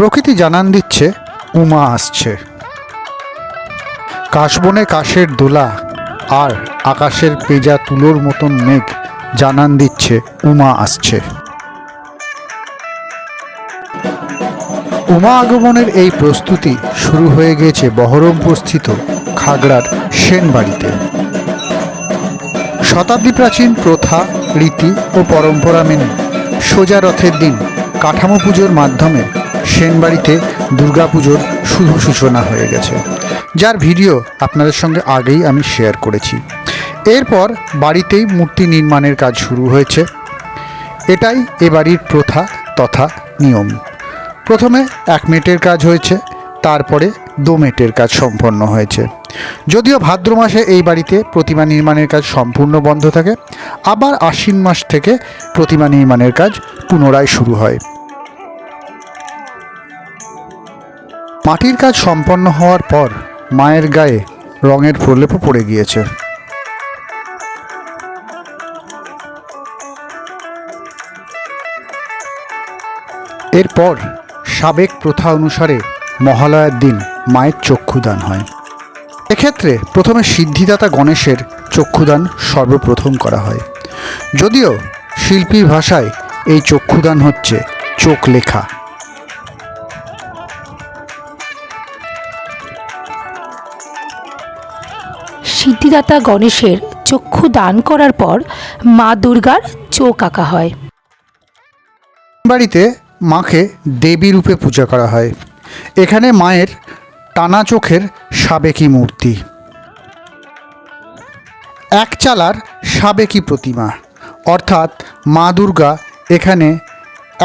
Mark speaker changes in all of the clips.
Speaker 1: প্রকৃতি জানান দিচ্ছে, উমা আসছে। কাশবনে কাশের দোলা আর আকাশের পেজা তুলোর মতন মেঘ জানান দিচ্ছে, উমা আসছে। উমা আগমনের এই প্রস্তুতি শুরু হয়ে গিয়েছে বহরমপুরস্থিত খাগড়ার সেনবাড়িতে। শতাব্দী প্রাচীন প্রথা, রীতি ও পরম্পরা মেনে সোজা রথের দিন কাঠামো পুজোর মাধ্যমে সেনবাড়িতে দুর্গাপুজোর শুভ সূচনা হয়ে গেছে। যার ভিডিও আপনাদের সঙ্গে আগেই আমি শেয়ার করেছি। এরপর বাড়িতেই মূর্তি নির্মাণের কাজ শুরু হয়েছে। এটাই এ বাড়ির প্রথা তথা নিয়ম। প্রথমে এক মেটের কাজ হয়েছে, তারপরে দু মেটের কাজ সম্পন্ন হয়েছে। যদিও ভাদ্র মাসে এই বাড়িতে প্রতিমা নির্মাণের কাজ সম্পূর্ণ বন্ধ থাকে, আবার আশ্বিন মাস থেকে প্রতিমা নির্মাণের কাজ পুনরায় শুরু হয়। মাটির কাজ সম্পন্ন হওয়ার পর মায়ের গায়ে রঙের প্রলেপও পড়ে গিয়েছে। এরপর সাবেক প্রথা অনুসারে মহালয়ার দিন মায়ের চক্ষুদান হয়। এক্ষেত্রে প্রথমে সিদ্ধিদাতা গণেশের চক্ষুদান সর্বপ্রথম করা হয়। যদিও শিল্পীর ভাষায় এই চক্ষুদান হচ্ছে চোখ লেখা।
Speaker 2: সিদ্ধিদাতা গণেশের চক্ষু দান করার পর মা দুর্গার চোখ আঁকা হয়।
Speaker 1: বাড়িতে মাকে দেবী রূপে পূজা করা হয়। এখানে মায়ের টানা চোখের সাবেকি মূর্তি। এক চালার সাবেকি প্রতিমা। অর্থাৎ মা দুর্গা এখানে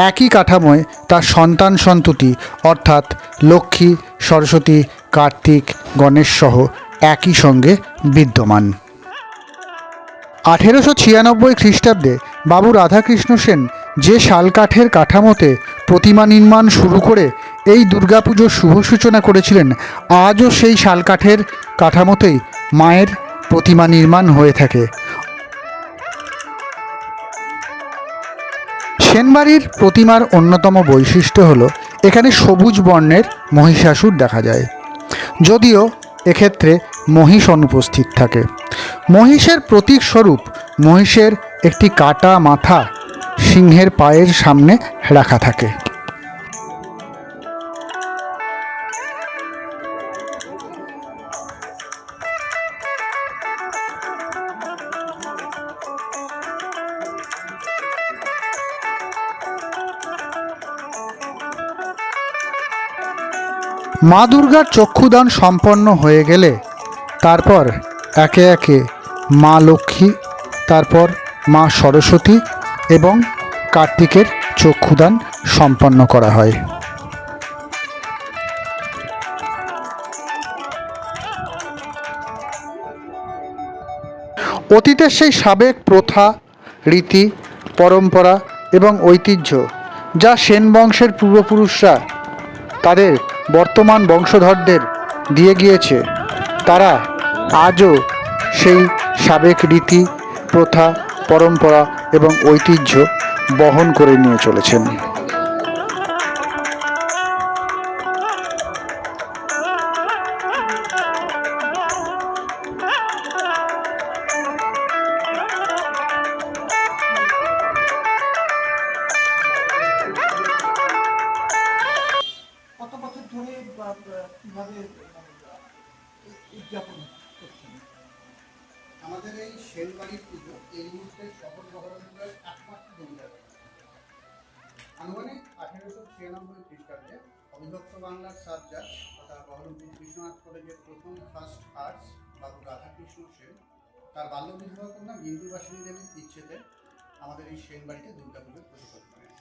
Speaker 1: একই কাঠামোয় তার সন্তান সন্ততি, অর্থাৎ লক্ষ্মী, সরস্বতী, কার্তিক, গণেশ সহ একই সঙ্গে বিদ্যমান। আঠেরোশো ছিয়ানব্বই খ্রিস্টাব্দে বাবু রাধাকৃষ্ণ সেন যে শালকাঠের কাঠামোতে প্রতিমা নির্মাণ শুরু করে এই দুর্গাপুজোর শুভ সূচনা করেছিলেন, আজও সেই শালকাঠের কাঠামোতেই মায়ের প্রতিমা নির্মাণ হয়ে থাকে। সেনবাড়ির প্রতিমার অন্যতম বৈশিষ্ট্য হল, এখানে সবুজ বর্ণের মহিষাসুর দেখা যায়। যদিও এক্ষেত্রে মহিষ অনুপস্থিত থাকে। মহিষের প্রতীক স্বরূপ মহিষের একটি কাটা মাথা সিংহের পায়ের সামনে রাখা থাকে। মা দুর্গার চক্ষুদান সম্পন্ন হয়ে গেলে তারপর একে একে মা লক্ষ্মী, তারপর মা সরস্বতী এবং কার্তিকের চক্ষুদান সম্পন্ন করা হয়। অতীতের সেই সাবেক প্রথা, রীতি, পরম্পরা এবং ঐতিহ্য যা সেন বংশের পূর্বপুরুষরা তাদের বর্তমান বংশধরদের দিয়ে গিয়েছে। তারা আজও সেই সাবেক রীতি, প্রথা, পরম্পরা এবং ঐতিহ্য বহন করে নিয়ে চলেছেন।
Speaker 3: উদযাপন করছেন
Speaker 1: আমাদের এই সেনবাড়ির পুজো এই মুহূর্তে শহর বহরমপুরের একমাত্র জমিদার। আনুমানিক আঠেরোশো ছিয়ানব্বই খ্রিস্টাব্দে অবিভক্ত বাংলার সাবজার তথা বহরমপুর বিশ্বনাথ কলেজের প্রথম ফার্স্ট আর্টস বাবু রাধাকৃষ্ণ সেন, তার বাল্য বিধবা কন্যা বিন্দুবাসিনী দেবীর ইচ্ছেতে আমাদের এই সেনবাড়িতে দুর্গাপুজোর পরিকল্পনা নেয়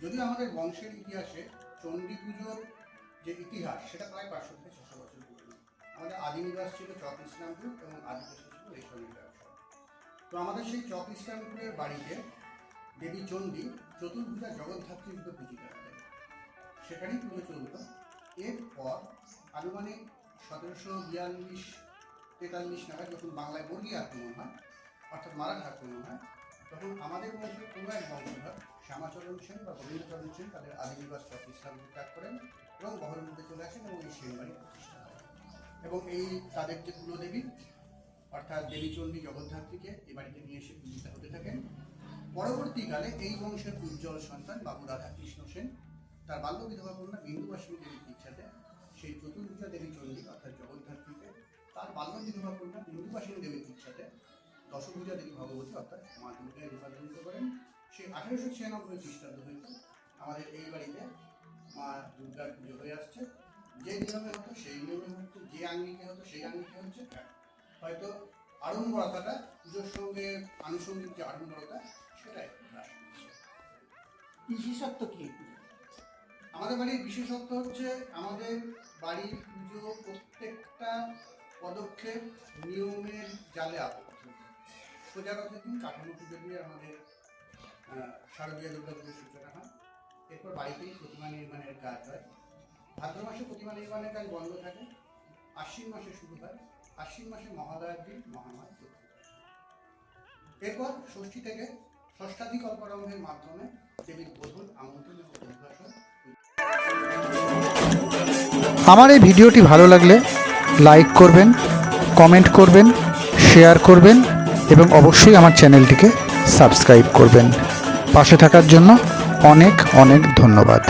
Speaker 1: যদিও আমাদের বংশের ইতিহাসে চণ্ডী পুজোর যে ইতিহাস, সেটা প্রায় পাঁচশো থেকে ছশো বছর আমাদের আদি নিবাস ছিল চক ইসলামপুর এবং আদি ছিল রেশমের ব্যবসা। তো আমাদের সেই চক ইসলামপুরের বাড়িতে দেবী চণ্ডী চতুর্ভুজা জগদ্ধাত্রী রূপে পূজিত হতেন সেখানেই পুজো চলত। এরপর আনুমানিক সতেরোশো বিয়াল্লিশ তেতাল্লিশ নাগাদ যখন বাংলায় বর্গী আক্রমণ হয়, অর্থাৎ মারাঠা আক্রমণ হয়, তখন আমাদের বংশের কোনো এক বংশধর
Speaker 4: শ্যামাচরণ সেন বা গোবিন্দচরণ সেন তাদের আদিনিবাস প্রতিষ্ঠান ত্যাগ করেন এবং বহরমপুরে চলে আসেন এবং এই সেন বাড়ি প্রতিষ্ঠা এবং এই তাদের যে কুলদেবী, অর্থাৎ দেবীচণ্ডী জগদ্ধাত্রীকে এই বাড়িতে নিয়ে এসে পূজিতা হতে থাকেন। পরবর্তীকালে এই বংশের উজ্জ্বল সন্তান বাবু রাধা কৃষ্ণ সেন, তার বাল্য বিধবা কন্যা বিন্দুবাসিনী দেবীর ইচ্ছাতে সেই চতুর্ভুজা দেবী চণ্ডী, অর্থাৎ জগদ্ধাত্রীকে তার বাল্য বিধবা কন্যা বিন্দুবাসিনী দেবীর ইচ্ছাতে দশভুজা দেবী ভগবতী, অর্থাৎ মা দুর্গায় রূপান্তরিত করেন। সেই আঠেরোশো ছিয়ানব্বই খ্রিস্টাব্দ হইতে আমাদের এই বাড়িতে মা দুর্গার পুজো হয়ে আসছে। যে নিয়মে হতো সেই নিয়মে হচ্ছে যে আঙ্গিকে হতো সেই আঙ্গিকে হচ্ছে হ্যাঁ। হয়তো আড়ম্বরতাটা পুজোর সঙ্গে আনুষঙ্গিক যে আড়ম্বরতা সেটাই
Speaker 3: বিশেষত্ব কি?
Speaker 4: আমাদের বাড়ির বিশেষত্ব হচ্ছে আমাদের বাড়ির পুজো প্রত্যেকটা পদক্ষেপ নিয়মের জালে আবদ্ধ। সোজা কথা দিন কাঠামো পুজো দিয়ে আমাদের শারদীয় দুর্গা পুজোর সূচনা হয়। এরপর বাড়িতেই প্রতিমা নির্মাণের কাজ হয়। ভাদ্র মাসে প্রতিমা নির্মাণের কাজ বন্ধ থাকে, আশ্বিন মাসে শুরু হয়, আশ্বিন মাসে মহালয়ার দিন চতুর্থী। এরপর ষষ্ঠী থেকে ষষ্ঠাধিক অপরাম্ভের মাধ্যমে দেবীর বোধন, আমন্ত্রণ এবং উদ্ভাসন
Speaker 1: আমার এই ভিডিওটি ভালো লাগলে লাইক করবেন, কমেন্ট করবেন, শেয়ার করবেন এবং অবশ্যই আমার চ্যানেলটিকে সাবস্ক্রাইব করবেন। পাশে থাকার জন্য অনেক অনেক ধন্যবাদ।